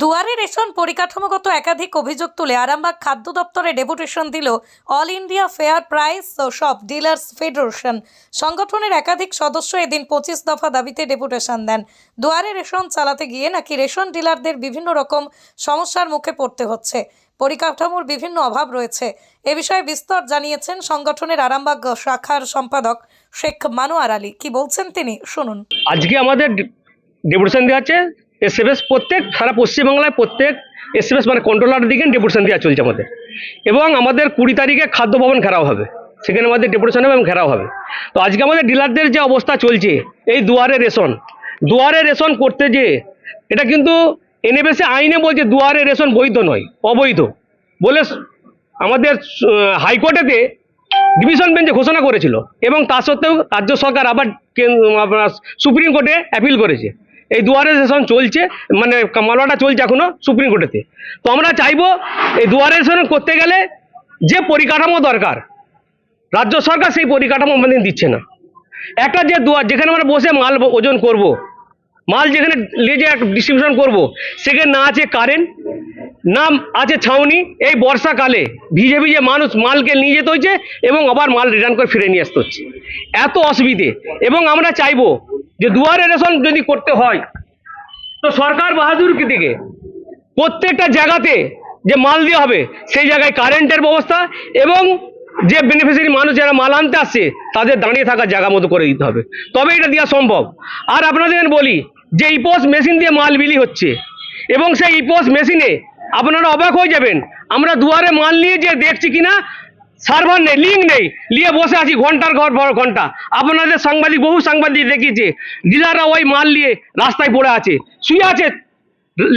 দুয়ারে রেশন পরিকাঠামোগত একাধিক অভিযোগ তুলে আরামবাগ খাদ্য দপ্তরে ডেপুটেশন দিল অল ইন্ডিয়া ফেয়ার প্রাইস সব ডিলার্স ফেডারেশন। সংগঠনের একাধিক সদস্য এদিন পঁচিশ দফা দাবিতে ডেপুটেশন দেন। দুয়ারে রেশন চালাতে গিয়ে নাকি রেশন ডিলারদের বিভিন্ন রকম সমস্যার মুখে পড়তে হচ্ছে। পরিকাঠামোর বিভিন্ন অভাব রয়েছে। এ বিষয়ে বিস্তর জানিয়েছেন সংগঠনের আরামবাগ শাখার সম্পাদক শেখ মানোয়ার আলী। কি বলছেন তিনি? শুনুন। আজকে আমাদের ডেপুটেশন দেওয়া হচ্ছে। এসএফএস প্রত্যেক সারা পশ্চিমবাংলায় প্রত্যেক এসএফএস মানে কন্ট্রোলার দিকে ডেপুটেশন দেওয়া চলছে আমাদের। এবং আমাদের কুড়ি তারিখে খাদ্য ভবন ঘেরাও হবে। সেখানে আমাদের ডেপুটেশন হবে এবং ঘেরাও হবে। তো আজকে আমাদের ডিলারদের যে অবস্থা চলছে, এই দুয়ারে রেশন দুয়ারে রেশন করতে যে এটা কিন্তু এনএফএসে আইনে বলছে দুয়ারে রেশন বৈধ নয়, অবৈধ। বলে আমাদের হাইকোর্টেতে ডিভিশন বেঞ্চে ঘোষণা করেছিল। এবং তা সত্ত্বেও রাজ্য সরকার আবার আপনার সুপ্রিম কোর্টে অ্যাপিল করেছে। এই দুয়ারে সেশন চলছে মানে মামলাটা চলছে এখনও সুপ্রিম কোর্টেতে। তো আমরা চাইব এই দুয়ারে সেশন করতে গেলে যে পরিকাঠামো দরকার, রাজ্য সরকার সেই পরিকাঠামো আমাদের দিচ্ছে না। একটা যে দুয়ার, যেখানে আমরা বসে মাল ওজন করব। মাল যেখানে যে ডিস্ট্রিবিউশন করব, সেখানে না আছে কারেন্ট না আছে ছাউনি, এই বর্ষাকালে ভিজে ভিজে মানুষ মালকে নিয়ে যেতে হচ্ছে এবং আবার মাল রিটার্ন করে ফিরে নিয়ে আসতে হচ্ছে। এত অসুবিধে। এবং আমরা চাইব যে দুয়ারে রেশন যদি করতে হয়, তো সরকার বাহাদুর দিকে? প্রত্যেকটা জায়গাতে যে মাল দেওয়া হবে, সেই জায়গায় কারেন্টের ব্যবস্থা এবং যে বেনিফিশিয়ারি মানুষ যারা মাল আনতে আসছে, তাদের দাঁড়িয়ে থাকার জায়গা মতো করে দিতে হবে। তবে এটা দেওয়া সম্ভব। আর আপনাদের বলি, যে ইপোস মেশিন দিয়ে মাল বিলি হচ্ছে, এবং সেই ইপোস মেশিনে আপনারা অবাক হয়ে যাবেন, আমরা দুয়ারে মাল নিয়ে যে দেখছি কিনা সার্ভার নেই লিঙ্ক নেই। নিয়ে বসে আছি ঘণ্টার ঘর বড় ঘণ্টা। আপনাদের সাংবাদিক, বহু সাংবাদিক দেখিয়েছে, ডিলাররা ওই মাল নিয়ে রাস্তায় পড়ে আছে। শুয়ে আছে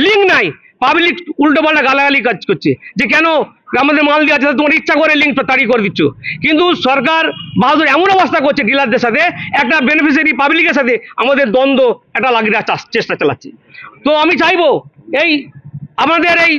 লিঙ্ক নাই। পাবলিক উল্টো পাল্টা গালাগালি কাজ করছে। যে কেন আমাদের মাল দিয়ে আছে তোমার ইচ্ছা করে লিঙ্ক তাড়ি করে দিচ্ছ। কিন্তু সরকার বাহাদুর এমন অবস্থা করছে ডিলারদের সাথে, একটা বেনিফিশিয়ারি পাবলিকের সাথে আমাদের দ্বন্দ্ব একটা লাগিয়ে চেষ্টা চালাচ্ছে। তো আমি চাইব, এই আমাদের এই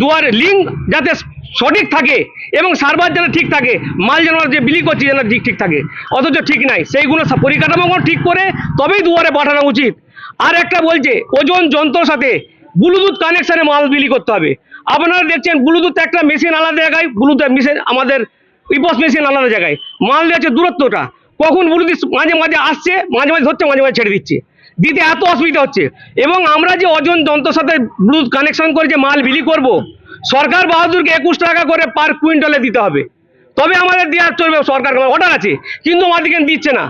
দুয়ার লিঙ্ক যাতে সঠিক থাকে এবং সার্ভার যেন ঠিক থাকে, মাল যেন যে বিলি করছি যেন ঠিক ঠিক থাকে। অথচ ঠিক নাই। সেইগুলো পরিকাঠামো ঠিক করে তবেই দুয়ারে পাঠানো উচিত। আর একটা বলছে, ওজন যন্ত্রর সাথে ব্লুটুথ কানেকশানে মাল বিলি করতে হবে। আপনারা দেখছেন, ব্লুটুথ একটা মেশিন আলাদা জায়গায়, ব্লুটুথ মেশিন আমাদের ইপস মেশিন আলাদা জায়গায়। মাল দিচ্ছে দূরত্বটা, কখন ব্লুটুথ মাঝে মাঝে আসছে, মাঝে মাঝে ধরছে, মাঝে মাঝে ছেড়ে দিচ্ছে। দিতে এত অসুবিধা হচ্ছে। এবং আমরা যে ওজন যন্ত্রের সাথে ব্লুটুথ কানেকশন করে যে মাল বিলি করব সরকার বাহাদুরকে একুশ টাকা করে পার কুইন্টালে দিতে হবে। তবে আমাদের দেওয়ার চলবে সরকার অর্ডার আছে কিন্তু আমাদেরকে দিচ্ছে না।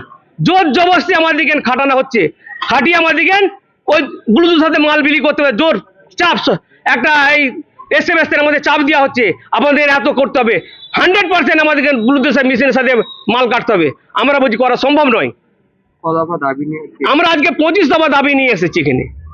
জোর জবরদস্তি আমাদেরকে খাটানো হচ্ছে। খাটিয়ে আমাদেরকে ওই ব্লুটুথ সাথে মাল বিলি করতে হবে জোর চাপ। একটা এই এস এম এস আমাদের চাপ দেওয়া হচ্ছে আপনাদের এত করতে হবে। হান্ড্রেড পার্সেন্ট আমাদেরকে ব্লুটুথ মেশিনের সাথে মাল কাটতে হবে। আমরা বলছি করা সম্ভব নয়। আমরা আজকে পঁচিশ দফা দাবি নিয়ে এসেছি এখানে।